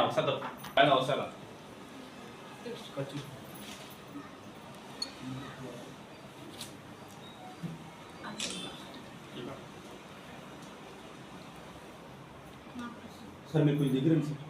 ఒకసారి పైన ఒకసారి సార్ మీకు దగ్గర సార్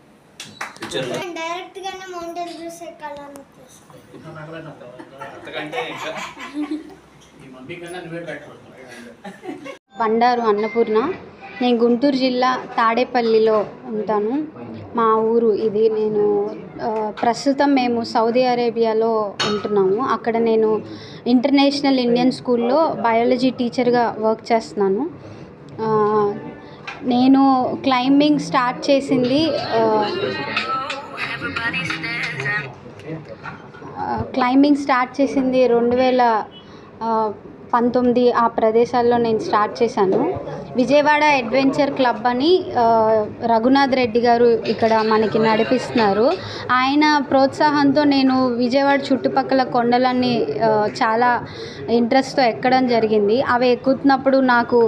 వరల్డ్ డైరెక్ట్ గానే మౌంటైన్ ఇంకా బండారు అన్నపూర్ణ. నేను గుంటూరు జిల్లా తాడేపల్లిలో ఉంటాను. మా ఊరు ఇది. నేను ప్రస్తుతం మేము సౌదీ అరేబియాలో ఉంటున్నాము. అక్కడ నేను ఇంటర్నేషనల్ ఇండియన్ స్కూల్లో బయాలజీ టీచర్గా వర్క్ చేస్తున్నాను. నేను క్లైంబింగ్ స్టార్ట్ చేసింది క్లైంబింగ్ స్టార్ట్ uh, చేసింది రెండు వేల uh, పంతొమ్మిది ఆ ప్రదేశాల్లో నేను స్టార్ట్ చేశాను. విజయవాడ అడ్వెంచర్ క్లబ్ అని రఘునాథ్ రెడ్డి గారు ఇక్కడ మనకి నడిపిస్తున్నారు. ఆయన ప్రోత్సాహంతో నేను విజయవాడ చుట్టుపక్కల కొండలన్నీ చాలా ఇంట్రెస్ట్తో ఎక్కడం జరిగింది. అవి ఎక్కుతున్నప్పుడు నాకు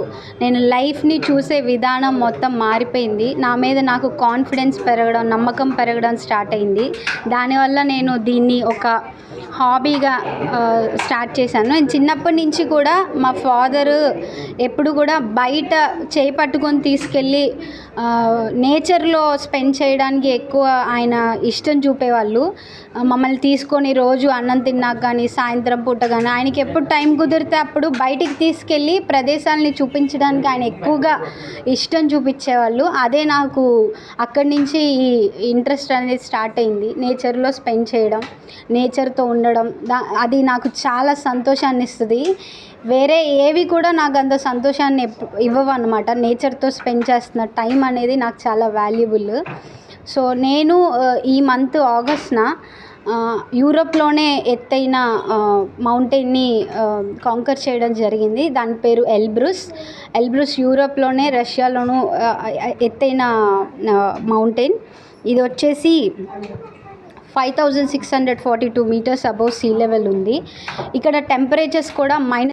నేను లైఫ్ని చూసే విధానం మొత్తం మారిపోయింది. నా మీద నాకు కాన్ఫిడెన్స్ పెరగడం నమ్మకం పెరగడం స్టార్ట్ అయింది. దానివల్ల నేను దీన్ని ఒక హాబీగా స్టార్ట్ చేశాను. నేను చిన్నప్పటి నుంచి కూడా మా ఫాదరు ఎప్పుడు కూడా బయట చేయి పట్టుకొని తీసుకెళ్ళి నేచర్లో స్పెండ్ చేయడానికి ఎక్కువ ఆయన ఇష్టం చూపేవాళ్ళు. మమ్మల్ని తీసుకొని రోజు అన్నం తిన్నాక కానీ సాయంత్రం పూట కానీ ఆయనకి ఎప్పుడు టైం కుదిరితే అప్పుడు బయటికి తీసుకెళ్ళి ప్రదేశాలని చూపించడానికి ఆయన ఎక్కువగా ఇష్టం చూపించేవాళ్ళు. అదే నాకు అక్కడి నుంచి ఈ ఇంట్రెస్ట్ అనేది స్టార్ట్ అయింది నేచర్లో స్పెండ్ చేయడం నేచర్తో ఉండడం. దా అది నాకు చాలా సంతోషాన్ని ఇస్తుంది వేరే ఏవి కూడా నాకు అంత సంతోషాన్ని ఇవ్వవు అనమాట నేచర్తో స్పెండ్ చేస్తున్న టైం అనేది నాకు చాలా వాల్యుబుల్. సో నేను ఈ మంత్ ఆగస్ట్న యూరోప్లోనే ఎత్తైన మౌంటైన్ని కాంకర్ చేయడం జరిగింది. దాని పేరు ఎల్బ్రూస్. ఎల్బ్రూస్ యూరోప్లోనే రష్యాలోనూ ఎత్తైన మౌంటైన్. ఇది వచ్చేసి five thousand six hundred forty two metres above sea level ఉంది. ఇక్కడ టెంపరేచర్స్ కూడా మైనస్